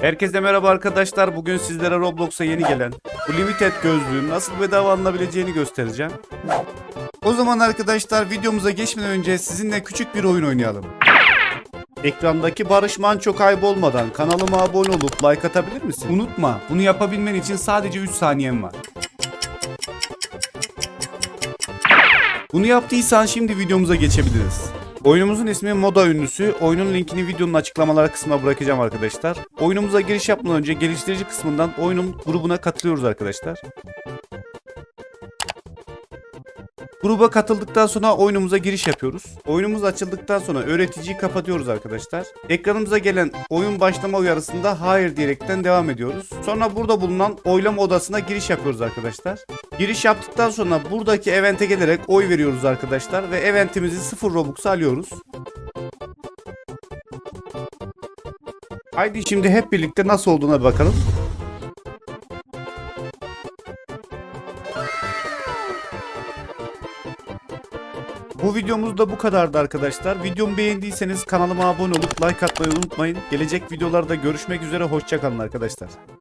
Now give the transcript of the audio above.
Herkese merhaba arkadaşlar. Bugün sizlere Roblox'a yeni gelen bu limited gözlüğün nasıl bedava alınabileceğini göstereceğim. O zaman arkadaşlar videomuza geçmeden önce sizinle küçük bir oyun oynayalım. Ekrandaki Barış Manço kaybolmadan kanalıma abone olup like atabilir misin? Unutma bunu yapabilmen için sadece 3 saniyen var. Bunu yaptıysan şimdi videomuza geçebiliriz. Oyunumuzun ismi Moda Ünlüsü. Oyunun linkini videonun açıklamalar kısmına bırakacağım arkadaşlar. Oyunumuza giriş yapmadan önce geliştirici kısmından oyunun grubuna katılıyoruz arkadaşlar. Gruba katıldıktan sonra oyunumuza giriş yapıyoruz. Oyunumuz açıldıktan sonra öğreticiyi kapatıyoruz arkadaşlar. Ekranımıza gelen oyun başlama uyarısında hayır diyerekten devam ediyoruz. Sonra burada bulunan oylama odasına giriş yapıyoruz arkadaşlar. Giriş yaptıktan sonra buradaki evente gelerek oy veriyoruz arkadaşlar ve eventimizi 0 Robux'a alıyoruz. Haydi şimdi hep birlikte nasıl olduğuna bakalım. Bu videomuz da bu kadardı arkadaşlar. Videomu beğendiyseniz kanalıma abone olup like atmayı unutmayın. Gelecek videolarda görüşmek üzere. Hoşçakalın arkadaşlar.